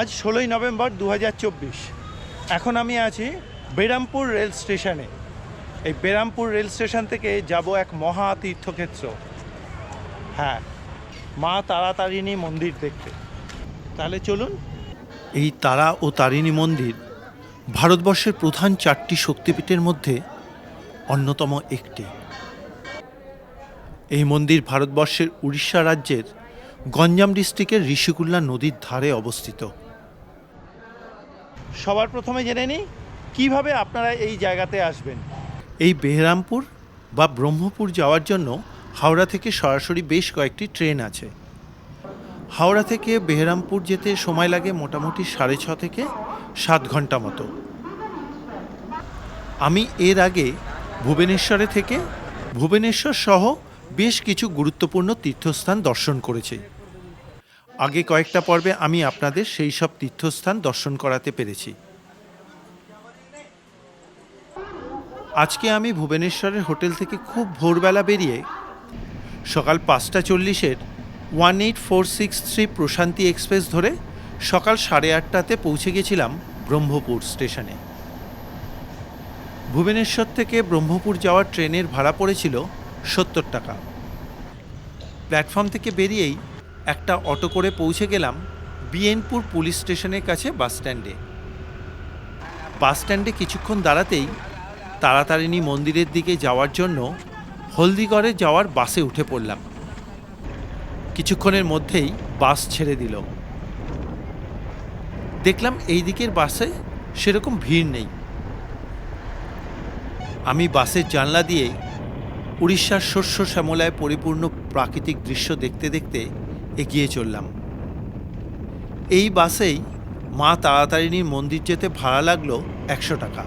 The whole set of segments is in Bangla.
আজ ষোলোই নভেম্বর দু হাজার চব্বিশ। এখন আমি আছি বেরামপুর রেল স্টেশনে। এই বেরামপুর রেল স্টেশন থেকে যাব এক মহা তীর্থক্ষেত্র। হ্যাঁ মা তারাতারিণী মন্দির দেখতে। তাহলে চলুন। এই তারা ও তারিণী মন্দির ভারতবর্ষের প্রধান চারটি শক্তিপীঠের মধ্যে অন্যতম একটি। এই মন্দির ভারতবর্ষের উড়িষ্যা রাজ্যের গঞ্জাম ডিস্ট্রিক্টের ঋষিকুল্লা নদীর ধারে অবস্থিত। সবার প্রথমে জেনে নিই, কীভাবে আপনারা এই জায়গাতে আসবেন? এই বেহরামপুর বা ব্রহ্মপুর যাওয়ার জন্য হাওড়া থেকে সরাসরি বেশ কয়েকটি ট্রেন আছে। হাওড়া থেকে বেহরামপুর যেতে সময় লাগে মোটামুটি সাড়ে ছ থেকে সাত ঘণ্টা মতো। আমি এর আগে ভুবনেশ্বরে থেকে ভুবনেশ্বর সহ বেশ কিছু গুরুত্বপূর্ণ তীর্থস্থান দর্শন করেছি। আগে কয়েকটা পর্বে আমি আপনাদের সেই সব তীর্থস্থান দর্শন করাতে পেরেছি। আজকে আমি ভুবনেশ্বরের হোটেল থেকে খুব ভোরবেলা বেরিয়ে সকাল পাঁচটা চল্লিশের one eight four six three Prashanti Express ধরে সকাল সাড়ে আটটাতে পৌঁছে গেছিলাম ব্রহ্মপুর স্টেশনে। ভুবনেশ্বর থেকে ব্রহ্মপুর যাওয়ার ট্রেনের ভাড়া পড়েছিল সত্তর টাকা। প্ল্যাটফর্ম থেকে বেরিয়েই একটা অটো করে পৌঁছে গেলাম বিএনপুর পুলিশ স্টেশনের কাছে বাস স্ট্যান্ডে। বাস স্ট্যান্ডে কিছুক্ষণ দাঁড়াতেই তারাতারিণী মন্দিরের দিকে যাওয়ার জন্য হলদিগড়ে যাওয়ার বাসে উঠে পড়লাম। কিছুক্ষণের মধ্যেই বাস ছেড়ে দিল। দেখলাম এই দিকের বাসে সেরকম ভিড় নেই। আমি বাসের জানলা দিয়ে উড়িষ্যার শস্য শ্যামলায় পরিপূর্ণ প্রাকৃতিক দৃশ্য দেখতে দেখতে এগিয়ে চললাম। এই বাসেই মা তারাতারিণীর মন্দির যেতে ভাড়া লাগল একশো টাকা।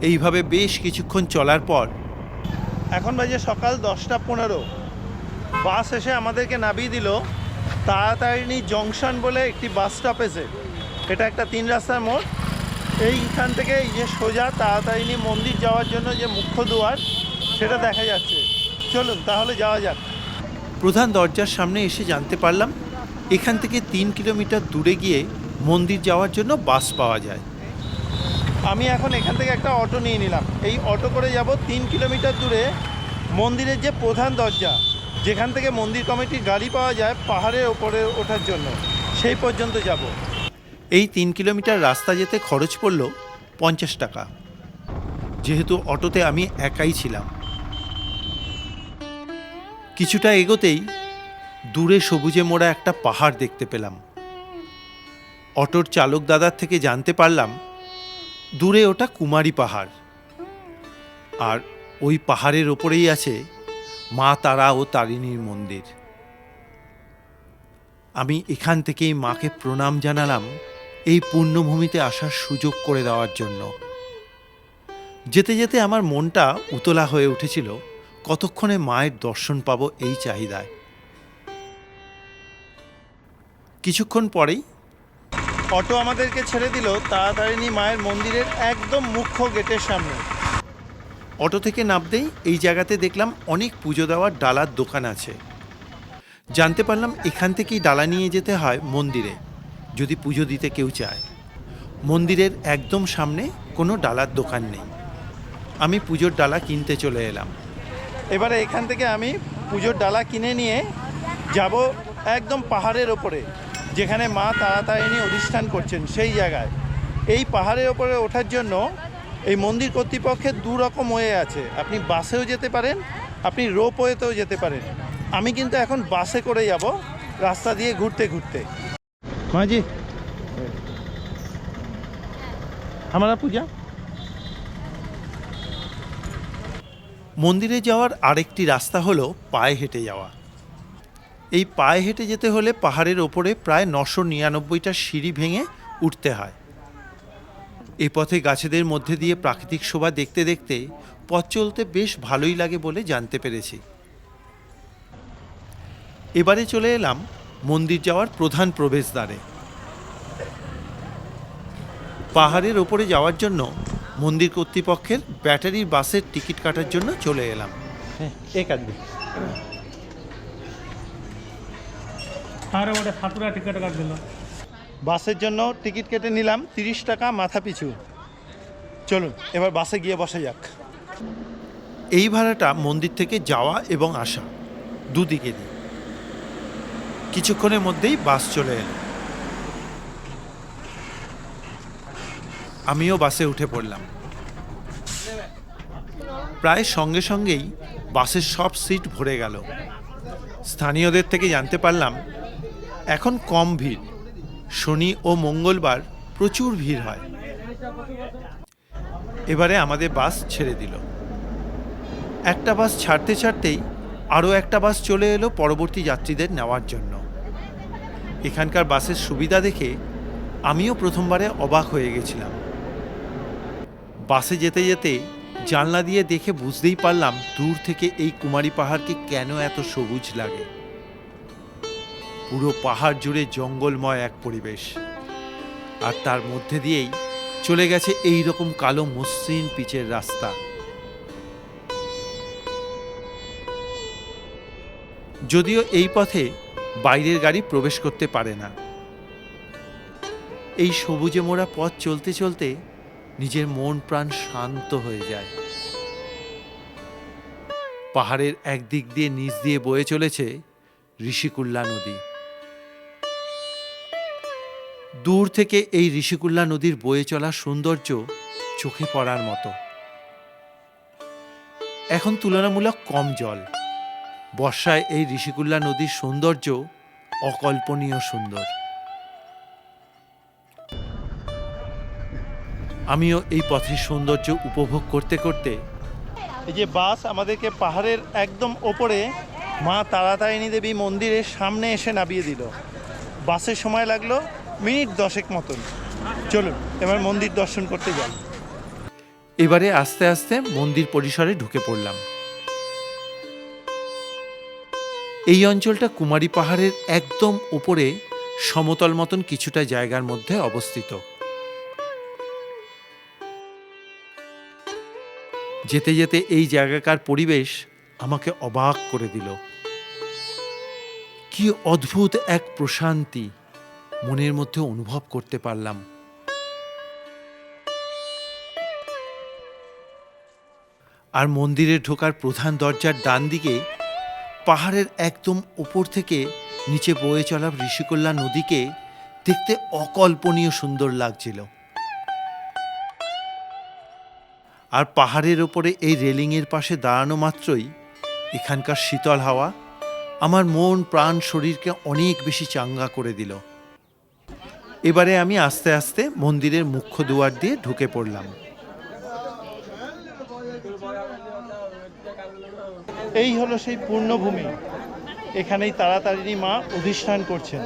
এইভাবে বেশ কিছুক্ষণ চলার পর এখন বাজে সকাল দশটা পনেরো। বাস এসে আমাদেরকে নামিয়ে দিল তাড়াতাড়ি জংশন বলে একটি বাস স্টপেজে। এটা একটা তিন রাস্তার মোড়। এইখান থেকে এই যে সোজা তাড়াতাড়ি মন্দির যাওয়ার জন্য যে মুখ্য দুয়ার, সেটা দেখা যাচ্ছে। চলুন, তাহলে যাওয়া যাক। প্রধান দরজার সামনে এসে জানতে পারলাম, এখান থেকে তিন কিলোমিটার দূরে গিয়ে মন্দির যাওয়ার জন্য বাস পাওয়া যায়। আমি এখন এখান থেকে একটা অটো নিয়ে নিলাম। এই অটো করে যাব তিন কিলোমিটার দূরে মন্দিরের যে প্রধান দরজা, যেখান থেকে মন্দির কমিটির গাড়ি পাওয়া যায় পাহাড়ের ওপরে ওঠার জন্য, সেই পর্যন্ত যাব। এই তিন কিলোমিটার রাস্তা যেতে খরচ পড়ল পঞ্চাশ টাকা। যেহেতু অটোতে আমি একাই ছিলাম। কিছুটা এগোতেই দূরে সবুজে মোড়া একটা পাহাড় দেখতে পেলাম। অটোর চালক দাদার থেকে জানতে পারলাম, দূরে ওটা কুমারী পাহাড়। আর ওই পাহাড়ের ওপরেই আছে মা তারা ও তারিণীর মন্দির। আমি এখান থেকেই মাকে প্রণাম জানালাম এই পুণ্যভূমিতে আসার সুযোগ করে দেওয়ার জন্য। যেতে যেতে আমার মনটা উতলা হয়ে উঠেছিল। কতক্ষণে মায়ের দর্শন পাবো এই চাহিদায়? কিছুক্ষণ পরেই অটো আমাদেরকে ছেড়ে দিল তাড়াতাড়ি মায়ের মন্দিরের একদম মুখ্য গেটের সামনে। অটো থেকে নামতেই এই জায়গাতে দেখলাম অনেক পুজো দেওয়ার ডালার দোকান আছে। জানতে পারলাম এখান থেকেই ডালা নিয়ে যেতে হয় মন্দিরে যদি পুজো দিতে কেউ চায়। মন্দিরের একদম সামনে কোনো ডালার দোকান নেই। আমি পুজোর ডালা কিনতে চলে এলাম। এবারে এখান থেকে আমি পুজোর ডালা কিনে নিয়ে যাব একদম পাহাড়ের ওপরে, যেখানে মা তাড়াতাড়ি অধিষ্ঠান করছেন সেই জায়গায়। এই পাহাড়ের ওপরে ওঠার জন্য এই মন্দির কর্তৃপক্ষের দু রকম ওয়ে আছে। আপনি বাসেও যেতে পারেন, আপনি রোপওয়েতেও যেতে পারেন। আমি কিন্তু এখন বাসে করে যাব, রাস্তা দিয়ে ঘুরতে ঘুরতে। মাঝি আমরা পূজা? মন্দিরে যাওয়ার আরেকটি রাস্তা হলো পায়ে হেঁটে যাওয়া। এই পায়ে হেঁটে যেতে হলে পাহাড়ের ওপরে প্রায় নশো নিরানব্বইটা সিঁড়ি ভেঙে উঠতে হয়। এই পথে গাছেদের মধ্যে দিয়ে প্রাকৃতিক শোভা দেখতে দেখতে পথ চলতে বেশ ভালোই লাগে বলে জানতে পেরেছি। এবারে চলে এলাম মন্দির যাওয়ার প্রধান প্রবেশদ্বারে। পাহাড়ের ওপরে যাওয়ার জন্য মন্দির কর্তৃপক্ষের ব্যাটারি বাসের টিকিট কাটার জন্য চলে এলাম। হ্যাঁ এ বাসের জন্য টিকিট কেটে নিলাম তিরিশ টাকা মাথা পিছু। চলুন এবার বাসে গিয়ে বসা যাক। এই ভাড়াটা মন্দির থেকে যাওয়া এবং আসা দুদিকেরই কিছুক্ষণের মধ্যেই বাস চলে এলো। আমিও বাসে উঠে পড়লাম। প্রায় সঙ্গে সঙ্গেই বাসের সব সিট ভরে গেল। স্থানীয়দের থেকে জানতে পারলাম, এখন কম ভিড়। শনি ও মঙ্গলবার প্রচুর ভিড় হয়। এবারে আমাদের বাস ছেড়ে দিল। একটা বাস ছাড়তে ছাড়তেই আরও একটা বাস চলে এলো পরবর্তী যাত্রীদের নেওয়ার জন্য। এখানকার বাসের সুবিধা দেখে আমিও প্রথমবারে অবাক হয়ে গেছিলাম। বাসে যেতে যেতে জানলা দিয়ে দেখে বুঝতেই পারলাম দূর থেকে এই কুমারী পাহাড়কে কেন এত সবুজ লাগে। পুরো পাহাড় জুড়ে জঙ্গলময় এক পরিবেশ। আর তার মধ্যে দিয়েই চলে গেছে এই রকম কালো মসৃণ পিচের রাস্তা। যদিও এই পথে বাইরের গাড়ি প্রবেশ করতে পারে না। এই সবুজে মোড়া পথ চলতে চলতে নিজের মন প্রাণ শান্ত হয়ে যায়। পাহাড়ের একদিক দিয়ে নিচ দিয়ে বয়ে চলেছে ঋষিকুল্লা নদী। দূর থেকে এই ঋষিকুল্লা নদীর বয়ে চলা সৌন্দর্য চোখে পড়ার মতো। এখন তুলনামূলক কম জল। বর্ষায় এই ঋষিকুল্লা নদীর সৌন্দর্য অকল্পনীয় সুন্দর। আমিও এই পথের সৌন্দর্য উপভোগ করতে করতে এই যে বাস আমাদেরকে পাহাড়ের একদম ওপরে মা তারাতারিণী দেবী মন্দিরের সামনে এসে নামিয়ে দিল। বাসের সময় লাগল মিনিট দশেক মতন। চলুন এবার মন্দির দর্শন করতে যাই। এবারে আস্তে আস্তে মন্দির পরিসরে ঢুকে পড়লাম। এই অঞ্চলটা কুমারী পাহাড়ের একদম উপরে সমতল মতন কিছুটা জায়গার মধ্যে অবস্থিত। যেতে যেতে এই জায়গাকার পরিবেশ আমাকে অবাক করে দিল। কি অদ্ভুত এক প্রশান্তি মনের মধ্যে অনুভব করতে পারলাম। আর মন্দিরে ঢোকার প্রধান দরজার ডান দিকে পাহাড়ের একদম উপর থেকে নিচে বয়ে চলা ঋষিকল্যা নদীকে দেখতে অকল্পনীয় সুন্দর লাগছিল। আর পাহাড়ের ওপরে এই রেলিংয়ের পাশে দাঁড়ানো মাত্রই এখানকার শীতল হাওয়া আমার মন, প্রাণ, শরীরকে অনেক বেশি চাঙ্গা করে দিল। এবারে আমি আস্তে আস্তে মন্দিরের মুখ্য দুয়ার দিয়ে ঢুকে পড়লাম। এই হলো সেই পূর্ণভূমি। এখানেই তারাতারিণী মা অধিষ্ঠান করছেন।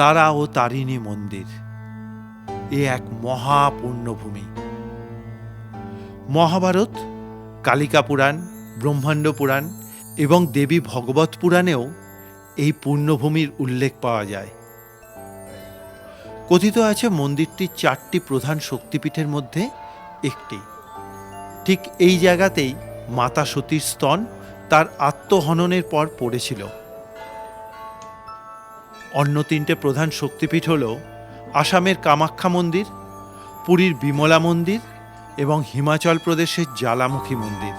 তারা ও তারিণী মন্দির। এ এক মহাপূর্ণভূমি। মহাভারত, কালিকা পুরাণ, ব্রহ্মাণ্ড পুরাণ এবং দেবী ভগবত পুরাণেও এই পূর্ণভূমির উল্লেখ পাওয়া যায়। কথিত আছে মন্দিরটি চারটি প্রধান শক্তিপীঠের মধ্যে একটি। ঠিক এই জায়গাতেই মাতা সতীর স্তন তার আত্মহননের পর পড়েছিল। অন্য তিনটে প্রধান শক্তিপীঠ হল আসামের কামাখ্যা মন্দির, পুরীর বিমলা মন্দির এবং হিমাচল প্রদেশের জ্বালামুখী মন্দির।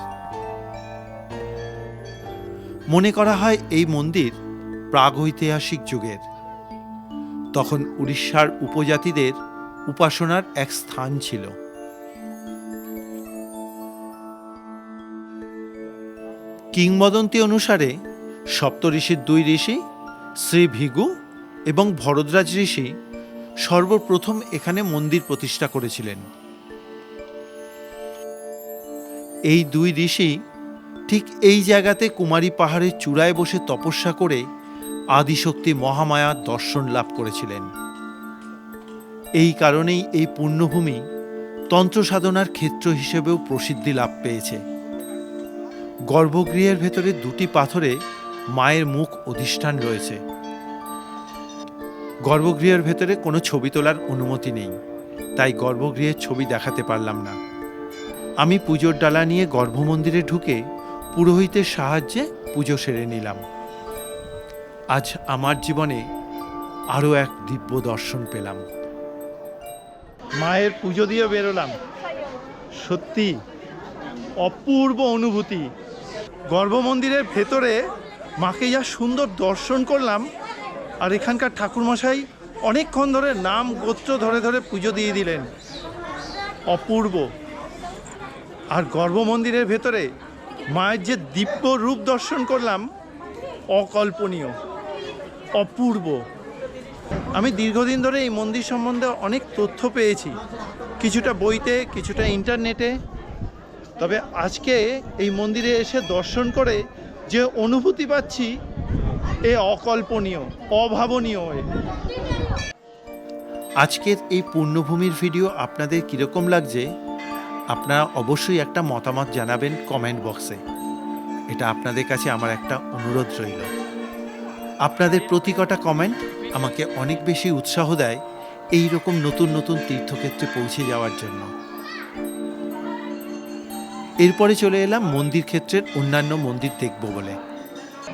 মনে করা হয় এই মন্দির প্রাগৈতিহাসিক যুগের। তখন উড়িষ্যার উপজাতিদের উপাসনার এক স্থান ছিল। কিংবদন্তি অনুসারে সপ্তঋষির দুই ঋষি শ্রী ভিগু এবং ভরদ্রাজ ঋষি সর্বপ্রথম এখানে মন্দির প্রতিষ্ঠা করেছিলেন। এই দুই ঋষি ঠিক এই জায়গাতে কুমারী পাহাড়ের চূড়ায় বসে তপস্যা করে আদিশক্তি মহামায়ার দর্শন লাভ করেছিলেন। এই কারণেই এই পুণ্যভূমি তন্ত্র সাধনার ক্ষেত্র হিসেবেও প্রসিদ্ধি লাভ পেয়েছে। গর্ভগৃহের ভেতরে দুটি পাথরে মায়ের মুখ অধিষ্ঠান রয়েছে। গর্ভগৃহের ভেতরে কোনো ছবি তোলার অনুমতি নেই, তাই গর্ভগৃহের ছবি দেখাতে পারলাম না। আমি পুজোর ডালা নিয়ে গর্ভমন্দিরে ঢুকে পুরোহিতের সাহায্যে পুজো সেরে নিলাম। আজ আমার জীবনে আরও এক দিব্য দর্শন পেলাম। মায়ের পুজো দিয়ে বেরোলাম। সত্যি অপূর্ব অনুভূতি। গর্ভমন্দিরের ভেতরে মাকে যা সুন্দর দর্শন করলাম আর এখানকার ঠাকুরমশাই অনেকক্ষণ ধরে নাম গোত্র ধরে ধরে পুজো দিয়ে দিলেন। অপূর্ব। আর গর্ভমন্দিরের ভেতরে মায়ের যে দিব্য রূপ দর্শন করলাম, অকল্পনীয়, অপূর্ব। আমি দীর্ঘদিন ধরে এই মন্দির সম্বন্ধে অনেক তথ্য পেয়েছি। কিছুটা বইতে, কিছুটা ইন্টারনেটে। তবে আজকে এই মন্দিরে এসে দর্শন করে যে অনুভূতি পাচ্ছি এ অকল্পনীয়, অভাবনীয় আজকের এই পূর্ণভূমির ভিডিও আপনাদের কীরকম লাগছে? আপনারা অবশ্যই একটা মতামত জানাবেন কমেন্ট বক্সে। এটা আপনাদের কাছে আমার একটা অনুরোধ রইল। আপনাদের প্রতি কটা কমেন্ট আমাকে অনেক বেশি উৎসাহ দেয় এই রকম নতুন নতুন তীর্থক্ষেত্রে পৌঁছে যাওয়ার জন্য। এরপরে চলে এলাম মন্দির ক্ষেত্রের অন্যান্য মন্দির দেখব বলে।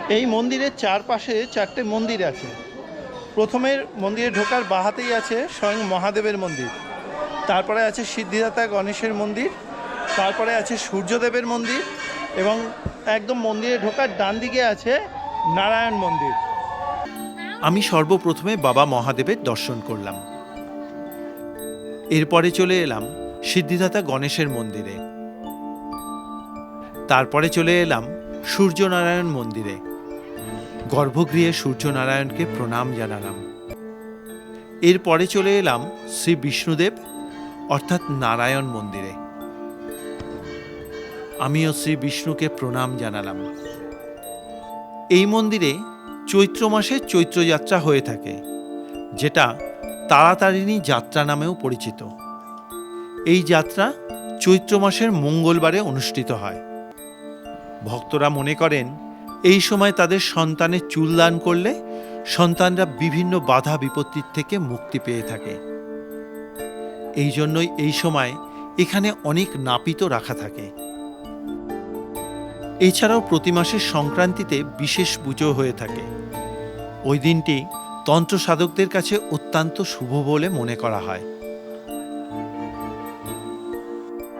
এই মন্দিরের চারপাশে চারটে মন্দির আছে। প্রথমের মন্দিরে ঢোকার বাহাতেই আছে স্বয়ং মহাদেবের মন্দির। তারপরে আছে সিদ্ধিদাতা গণেশের মন্দির, তারপরে আছে সূর্যদেবের মন্দির এবং একদম মন্দিরে ঢোকার ডান দিকে আছে নারায়ণ মন্দির। আমি সর্বপ্রথমে বাবা মহাদেবের দর্শন করলাম। এরপরে চলে এলাম সিদ্ধিদাতা গণেশের মন্দিরে। তারপরে চলে এলাম সূর্যনারায়ণ মন্দিরে। গর্ভগৃহে সূর্যনারায়ণকে প্রণাম জানালাম। এরপরে চলে এলাম শ্রী বিষ্ণুদেব, অর্থাৎ নারায়ণ মন্দিরে। আমিও শ্রী বিষ্ণুকে প্রণাম জানালাম। এই মন্দিরে চৈত্র মাসে চৈত্রযাত্রা হয়ে থাকে, যেটা তাড়াতাড়িনী যাত্রা নামেও পরিচিত। এই যাত্রা চৈত্র মাসের মঙ্গলবারে অনুষ্ঠিত হয়। ভক্তরা মনে করেন এই সময় তাদের সন্তানের চুল দান করলে সন্তানরা বিভিন্ন বাধা বিপত্তির থেকে মুক্তি পেয়ে থাকে। এই জন্যই এই সময় এখানে অনেক নাপিত রাখা থাকে। এছাড়াও প্রতি মাসের সংক্রান্তিতে বিশেষ পুজো হয়ে থাকে। ওই দিনটি তন্ত্র সাধকদের কাছে অত্যন্ত শুভ বলে মনে করা হয়।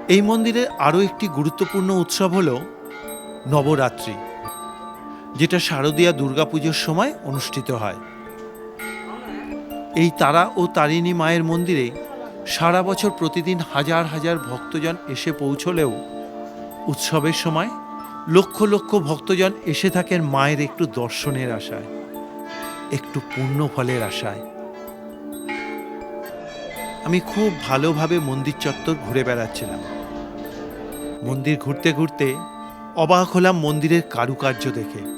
এই মন্দিরের আরও একটি গুরুত্বপূর্ণ উৎসব হল নবরাত্রি। যেটা শারদীয়া দুর্গাপুজোর সময় অনুষ্ঠিত হয়। এই তারা ও তারিণী মায়ের মন্দিরে সারা বছর প্রতিদিন হাজার হাজার ভক্তজন এসে পৌঁছলেও উৎসবের সময় লক্ষ লক্ষ ভক্তজন এসে থাকেন মায়ের একটু দর্শনের আশায়, একটু পুণ্য ফলের আশায়। আমি খুব ভালোভাবে মন্দির চত্বর ঘুরে বেড়াচ্ছিলাম। মন্দির ঘুরতে ঘুরতে অবাক হলাম মন্দিরের কারুকার্য দেখে।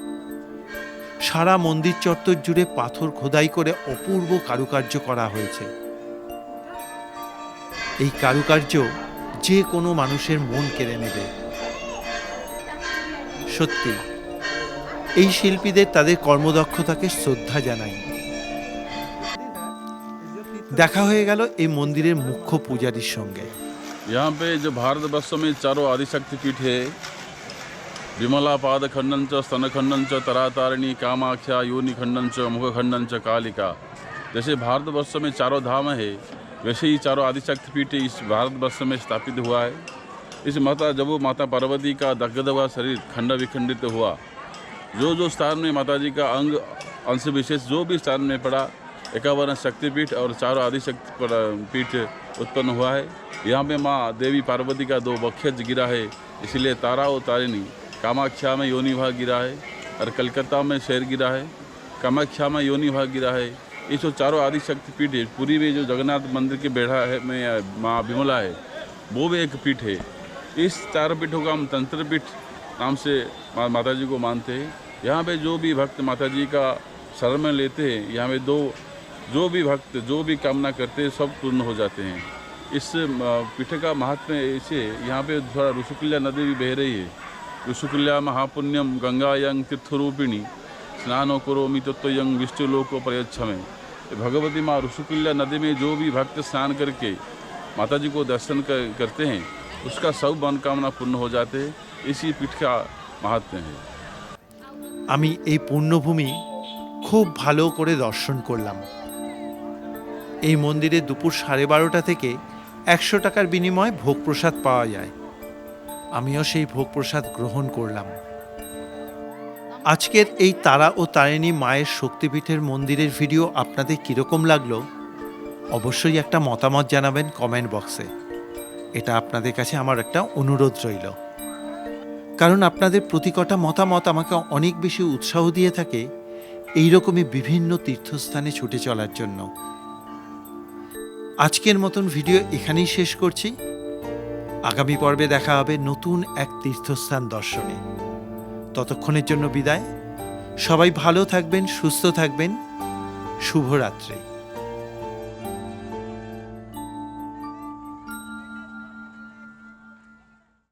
সারা মন্দির চত্বর জুড়ে পাথর খোদাই করে অপূর্ব কারুকার্য করা হয়েছে এই কারুকার্য যে কোনো মানুষের মন কেড়ে নেবে সত্যি এই শিল্পীদের তাদের কর্মদক্ষতাকে শ্রদ্ধা জানাই দেখা হয়ে গেল এই মন্দিরের মুখ্য পূজারীর সঙ্গে यहाँ पे जो भारतवर्ष में चारों आदिशक्ति पीठ है विमला पाद खंडन च स्तन खंडन च तरातारिणी, कामाख्या योनि खंडन च मुख खंडन च कालिका। जैसे भारतवर्ष में चारों धाम है, वैसे ही चारों आदिशक्ति पीठ इस भारतवर्ष में स्थापित हुआ है। इस माता, जब माता पार्वती का दग्गद हुआ शरीर खंड विखंडित हुआ जो जो स्थान में माता जी का अंग, अंश विशेष जो भी स्थान में पड़ा एकावन शक्तिपीठ और चारों आदिशक्ति पीठ उत्पन्न हुआ है। यहाँ पे माँ देवी पार्वती का दो वक्षज गिरा है, इसलिए तारा और तारिणी कामाख्या में योनि भाग गिरा है और कलकत्ता में शेर गिरा है, कामाख्या में योनि भाग गिरा है। ये जो चारों आदिशक्ति पीठ है, पूरी में जो जगन्नाथ मंदिर के बेढ़ा है, में माँ विमला है, वो भी एक पीठ है। इस चारों पीठों का हम तंत्र पीठ नाम से माता जी को मानते हैं। यहाँ पे जो भी भक्त माता जी का शरण लेते हैं, यहाँ पे दो, जो भी भक्त, जो भी कामना करते हैं, सब पूर्ण हो जाते हैं। इस पीठ का महात्म्य ऐसे यहाँ पे थोड़ा ऋषुकुल्या नदी भी बह रही है। ऋषुकुल्या महापुण्यम गंगायंग तीर्थरूपिणी स्नानो करोमि तत्वयंग विष्णुलोको प्रयच्छ में भगवती माँ ऋषुकुल्या नदी में जो भी भक्त स्नान करके माता जी को दर्शन कर, करते हैं उसका सब मनोकामना पूर्ण हो जाते हैं इसी पीठ का महात्म्य है আমি এই পুণ্যভূমি খুব ভালো করে দর্শন করলাম এই মন্দিরে দুপুর সাড়ে বারোটা থেকে একশো টাকার বিনিময়ে ভোগ প্রসাদ পাওয়া যায় আমিও সেই ভোগ প্রসাদ গ্রহণ করলাম। আজকের এই তারা ও তারিণী মায়ের শক্তিপীঠের মন্দিরের ভিডিও আপনাদের কীরকম লাগল? অবশ্যই একটা মতামত জানাবেন কমেন্ট বক্সে। এটা আপনাদের কাছে আমার একটা অনুরোধ রইল। কারণ আপনাদের প্রতি কটা মতামত আমাকে অনেক বেশি উৎসাহ দিয়ে থাকে এই রকমই বিভিন্ন তীর্থস্থানে ছুটে চলার জন্য। আজকের মতন ভিডিও এখানেই শেষ করছি। আগামী পর্বে দেখা হবে নতুন এক তীর্থস্থান দর্শনে। ততক্ষণের জন্য বিদায়। সবাই ভালো থাকবেন, সুস্থ থাকবেন। শুভরাত্রি।